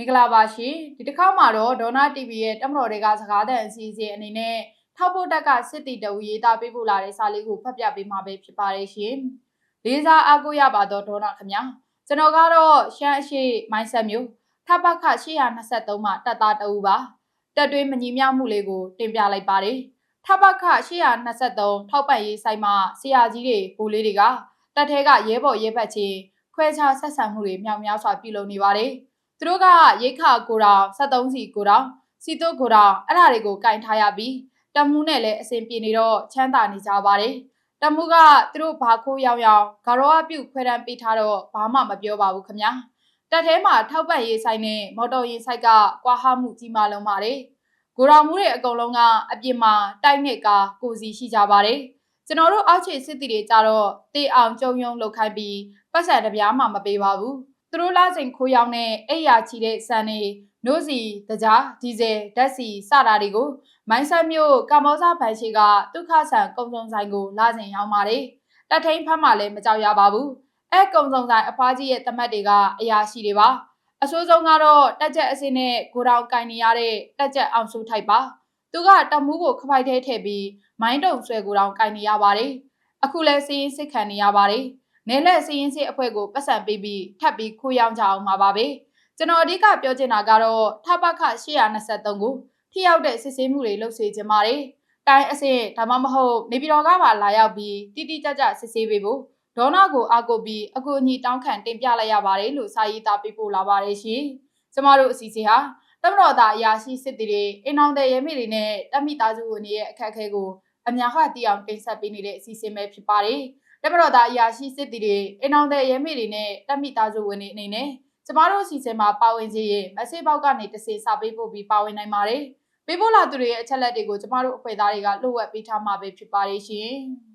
င်္ဂလာပါရှင်ဒီတစ်ခါမှာတော့ဒေါနာ TV ရဲ့တက်မတော်တွေကစကားသံအစီအစဉ်အနေနဲ့ထောက်ဖို့တက်ကစစ်တီတဝူရေးသားပေးပို့လာတဲ့စာလေးကိုဖတ်ပြပေးမှာပဲဖြစ်ပါတယ်ရှင်လေးစားအားကိုးရပါတော့ဒေါနာခင်ဗျာကျွန်တော်ကတော့ရှမ်းအရှိမိုင်းဆက်မျိုးထပ်ပခ823မှာတက်သားတအူပါတက်တွင်းမညီမျှမှုလေးကိုတင်ပြလိုက်ပါတယ်ထပ်ပခ823ထောက်ပံ့ရေးဆိုင်မှာဆရာကြီးတွေဘူလေးတွေကတက်ထဲကရဲဘော်ရဲဘက်ချင်းခွဲခြားဆက်ဆံမှုတွေမြောက်များစွာပြုလုပ်နေပါတယ် သူတို့ကရိတ်ခါကိုတောင်73စီကိုတောင်စီတုကိုတောင်အဲ့ဒါတွေကိုကင်ထားရပြီးတမှုနဲ့လည်းအဆင်ပြေနေတော့ချမ်းသာနေကြပါတယ်တမှုကသူတို့ဘာခိုးရောက်ရောက်ဂရောအပြုတ်ခွဲတန်းပေးထားတော့ဘာမှမပြောပါဘူးခမညာတက်ထဲမှာထောက်ပံ့ရေးဆိုင်နဲ့မော်တော်ယာဉ်ဆိုင်ကကွာဟမှုကြီးမားလုံးပါတယ်ကိုရောင်မှုတွေအကုန်လုံးကအပြင်မှာတိုက်နဲ့ကာကိုစီရှိကြပါတယ်ကျွန်တော်တို့အောက်ခြေစစ်တီတွေကြတော့တေအောင်ကြုံယုံလောက်ခိုင်းပြီးပတ်စံတပြားမှမပေးပါဘူး သူတို့လာချိန်ခိုးရောက်တဲ့အိယာချီတဲ့စံနေနို့စီတကြားဒီဇယ်ဓာတ်စီစတာတွေကိုမိုင်းဆက်မြို့ကမ္ဘောဇဘန်ရှိကဒုက္ခဆန်ကုံစုံဆိုင်ကိုလာစဉ်ရောက်ပါတယ်တက်ထိန်ဖမ်းမှလည်းမကြောက်ရပါဘူးအဲကုံစုံဆိုင်အဖွားကြီးရဲ့တမတ်တွေကအရာရှိတွေပါအဆိုးဆုံးကတော့တက်ချက်အစင်းနဲ့ကိုတောင်ကင်နေရတဲ့တက်ချက်အောင်စုထိုက်ပါသူကတမှုကိုခပိုက်ထဲထည့်ပြီးမိုင်းတုံဆွဲကိုတောင်ကင်နေရပါတယ်အခုလဲစီးရင်စစ်ခံနေရပါတယ် နဲလက်စီးရင်စစ်အဖွဲ့ကိုပတ်စံပေးပြီးထပ်ပြီးခိုးရောက်ကြအောင်ပါပါပဲကျွန်တော်အဓိကပြောချင်တာကတော့ထပခ823ကိုထိရောက်တဲ့စစ်ဆေးမှုတွေလုပ်စေချင်ပါတယ်တိုင်းအဆင့်ဒါမှမဟုတ်နေပြည်တော်ကပါလာရောက်ပြီးတိတိကျကျစစ်ဆေးပေးဖို့ဒေါနာကိုအားကိုပြီးအကူအညီတောင်းခံတင်ပြလိုက်ရပါတယ်လို့စာရေးသားပေးပို့လာပါတယ်ရှင်။ကျမတို့အစီအစဉ်ဟာတမတော်သားအရာရှိစစ်တီတွေအိမ်အောင်တဲ့ရဲမေတွေနဲ့တမိသားစုဝင်တွေရဲ့အခက်အခဲကိုအများဟသိအောင်တင်ဆက်ပေးနေတဲ့အစီအစဉ်ပဲဖြစ်ပါတယ်။ တမတော်သားအရာရှိစစ်တီတွေအိမ်အောင်တဲ့ရဲမေတွေနဲ့တမိသားစုဝင်တွေအနေနဲ့ကျမတို့အစီအစဉ်မှာပါဝင်စေရင်မက်ဆေ့ဘောက်ကနေတစ်စေစာပေးပို့ပြီးပါဝင်နိုင်ပါတယ်။ပေးပို့လာသူတွေရဲ့အချက်လက်တွေကိုကျမတို့အဖွဲ့သားတွေကလှုပ်ဝက်ပေးထားမှာပဲဖြစ်ပါတယ်ရှင်။